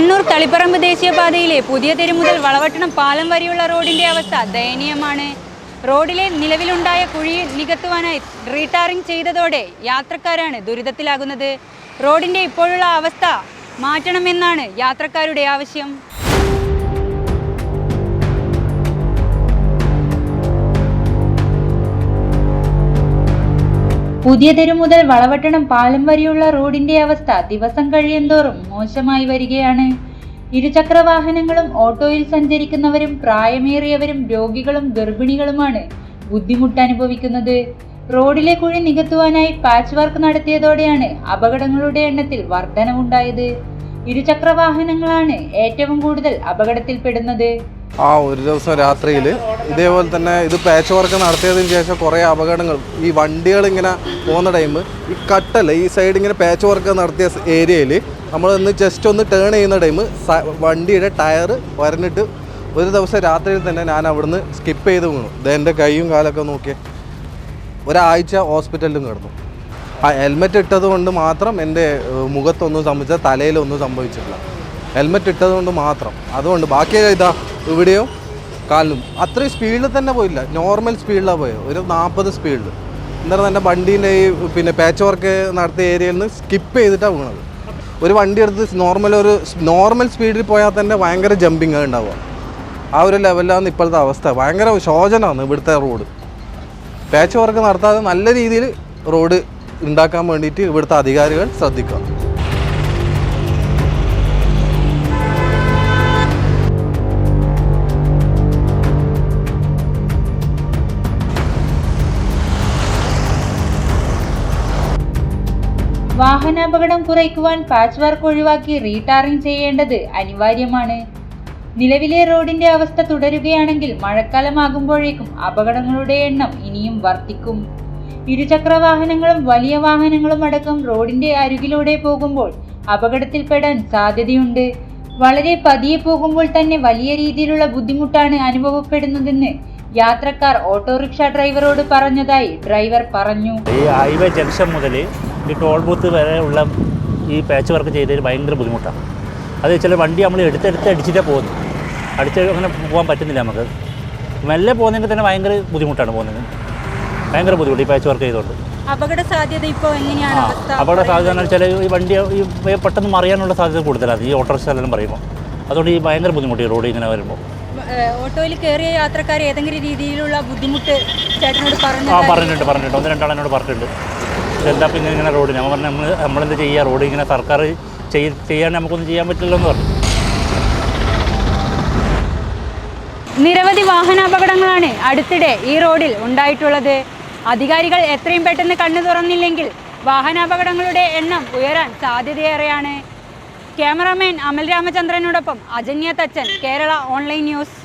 കണ്ണൂർ തളിപ്പറമ്പ് ദേശീയപാതയിലെ പുതിയ തെരു മുതൽ വളവട്ടണം പാലം വരെയുള്ള റോഡിന്റെ അവസ്ഥ ദയനീയമാണ്. റോഡിലെ നിലവിലുണ്ടായ കുഴി നികത്തുവാനായി റീടാറിംഗ് ചെയ്തതോടെ യാത്രക്കാരാണ് ദുരിതത്തിലാകുന്നത്. റോഡിന്റെ ഇപ്പോഴുള്ള അവസ്ഥ മാറ്റണമെന്നാണ് യാത്രക്കാരുടെ ആവശ്യം. പുതിയ തെരു മുതൽ വളവട്ടണം പാലം വരെയുള്ള റോഡിന്റെ അവസ്ഥ ദിവസം കഴിയുന്തോറും മോശമായി വരികയാണ്. ഇരുചക്ര വാഹനങ്ങളും ഓട്ടോയിൽ സഞ്ചരിക്കുന്നവരും പ്രായമേറിയവരും രോഗികളും ഗർഭിണികളുമാണ് ബുദ്ധിമുട്ട് അനുഭവിക്കുന്നത്. റോഡിലെ കുഴി നികത്തുവാനായി പാച്ച് വർക്ക് നടത്തിയതോടെയാണ് അപകടങ്ങളുടെ എണ്ണത്തിൽ വർധനവുണ്ടായത്. ഇരുചക്ര വാഹനങ്ങളാണ് ഏറ്റവും കൂടുതൽ അപകടത്തിൽപ്പെടുന്നത്. ആ ഒരു ദിവസം രാത്രിയിൽ ഇതേപോലെ തന്നെ ഇത് പാച്ച് വർക്ക് നടത്തിയതിന് ശേഷം കുറേ അപകടങ്ങൾ. ഈ വണ്ടികൾ ഇങ്ങനെ പോകുന്ന ടൈം ഈ കട്ടല്ല ഈ സൈഡ് ഇങ്ങനെ പാച്ച് വർക്ക് നടത്തിയ ഏരിയയിൽ നമ്മൾ ഒന്ന് ജസ്റ്റ് ഒന്ന് ടേൺ ചെയ്യുന്ന ടൈം വണ്ടിയുടെ ടയർ വരഞ്ഞിട്ട് ഒരു ദിവസം രാത്രിയിൽ തന്നെ ഞാൻ അവിടുന്ന് സ്കിപ്പ് ചെയ്ത് വീണു. ഇത് എന്റെ കൈയും കാലൊക്കെ നോക്കിയേ. ഒരാഴ്ച ഹോസ്പിറ്റലിലും കിടന്നു. ആ ഹെൽമെറ്റ് ഇട്ടത് കൊണ്ട് മാത്രം എന്റെ മുഖത്തൊന്നും സംഭവിച്ച തലയിലൊന്നും സംഭവിച്ചിട്ടില്ല. ഹെൽമെറ്റ് ഇട്ടത് കൊണ്ട് മാത്രം. അതുകൊണ്ട് ബാക്കി ഇതാ. ഇവിടെയും കാലിലും. അത്രയും സ്പീഡിൽ തന്നെ പോയില്ല. നോർമൽ സ്പീഡിലാണ് പോയത് ഒരു നാൽപ്പത് സ്പീഡിൽ എന്നിട്ട് എന്റെ വണ്ടീന്റെ ഈ പിന്നെ പാച്ച് വർക്ക് നടത്തിയ ഏരിയയിൽ നിന്ന് സ്കിപ്പ് ചെയ്തിട്ടാണ് വീണത്. ഒരു വണ്ടി എടുത്ത് നോർമൽ ഒരു നോർമൽ സ്പീഡിൽ പോയാൽ തന്നെ ഭയങ്കര ജമ്പിങ് ഉണ്ടാവുക. ആ ഒരു ലെവലിലാണ് ഇപ്പോഴത്തെ അവസ്ഥ. ഭയങ്കര ശോചനമാണ് ഇവിടുത്തെ റോഡ് പാച്ച് വർക്ക് നടത്താതെ നല്ല രീതിയിൽ റോഡ് ഉണ്ടാക്കാൻ വേണ്ടിയിട്ട് ഇവിടുത്തെ അധികാരികൾ ശ്രദ്ധിക്കുക. വാഹനാപകടം കുറയ്ക്കുവാൻ പാച്ച് വർക്ക് ഒഴിവാക്കി റീടാറിംഗ് ചെയ്യേണ്ടത് അനിവാര്യമാണ്. നിലവിലെ റോഡിന്റെ അവസ്ഥ തുടരുകയാണെങ്കിൽ മഴക്കാലമാകുമ്പോഴേക്കും അപകടങ്ങളുടെ എണ്ണം ഇനിയും വർദ്ധിക്കും. ഇരുചക്ര വാഹനങ്ങളും വലിയ വാഹനങ്ങളും അടക്കം റോഡിന്റെ അരികിലൂടെ പോകുമ്പോൾ അപകടത്തിൽപ്പെടാൻ സാധ്യതയുണ്ട്. വളരെ പതിയെ പോകുമ്പോൾ തന്നെ വലിയ രീതിയിലുള്ള ബുദ്ധിമുട്ടാണ് അനുഭവപ്പെടുന്നതെന്ന് യാത്രക്കാർ ഓട്ടോറിക്ഷ ഡ്രൈവറോട് പറഞ്ഞതായി ഡ്രൈവർ പറഞ്ഞു. ഈ ഹൈവേ ജംഗ്ഷൻ മുതൽ ഈ ടോൾ ബൂത്ത് വരെ ഉള്ള ഈ പാച്ച് വർക്ക് ചെയ്തതിൽ ഭയങ്കര ബുദ്ധിമുട്ടാണ്. അത് ചില വണ്ടി നമ്മൾ എടുത്തെടുത്ത് അടിച്ചിട്ടേ പോകുന്നു. അടിച്ച് അങ്ങനെ പോകാൻ പറ്റുന്നില്ല നമുക്ക്. മെല്ലെ പോകുന്നതിന് തന്നെ ഭയങ്കര ബുദ്ധിമുട്ടാണ് പോകുന്നത്. ഭയങ്കര ബുദ്ധിമുട്ട് ഈ പാച്ച് വർക്ക് ചെയ്തുകൊണ്ട് അപകട സാധ്യത ഇപ്പോൾ എങ്ങനെയാണ് അപകട സാധ്യത എന്ന് വെച്ചാൽ ഈ വണ്ടി ഈ പെട്ടെന്ന് മറിയാനുള്ള സാധ്യത കൂടുതലാണ്. ഈ ഓട്ടോറിക്ഷ എല്ലാം പറയുമ്പോൾ അതുകൊണ്ട് ഈ ഭയങ്കര ബുദ്ധിമുട്ട് ഈ റോഡ് ഇങ്ങനെ വരുമ്പോൾ ഓട്ടോയിൽ കയറിയ യാത്രക്കാർ ഏതെങ്കിലും രീതിയിലുള്ള ബുദ്ധിമുട്ട് ചേട്ടനോട് പറഞ്ഞു ആ പറഞ്ഞിട്ടുണ്ട് പറഞ്ഞിട്ടുണ്ട്. ഒന്ന് രണ്ടാളെന്നോട് പറഞ്ഞിട്ടുണ്ട്. എന്താ പിന്നെ ഇങ്ങനെ റോഡിന് നമ്മൾ പറഞ്ഞു നമ്മൾ നമ്മളെന്ത് ചെയ്യുക റോഡ് ഇങ്ങനെ സർക്കാർ ചെയ് ചെയ്യാൻ നമുക്കൊന്നും ചെയ്യാൻ പറ്റില്ലല്ലോ എന്ന് പറഞ്ഞു. നിരവധി വാഹനാപകടങ്ങളാണ് അടുത്തിടെ ഈ റോഡിൽ ഉണ്ടായിട്ടുള്ളത്. അധികാരികൾ എത്രയും പെട്ടെന്ന് കണ്ണു തുറന്നില്ലെങ്കിൽ വാഹനാപകടങ്ങളുടെ എണ്ണം ഉയരാൻ സാധ്യതയേറെയാണ്. ക്യാമറാമാൻ അമൽ രാമചന്ദ്രനോടൊപ്പം അജന്യ തച്ചൻ കേരള ഓൺലൈൻ ന്യൂസ്.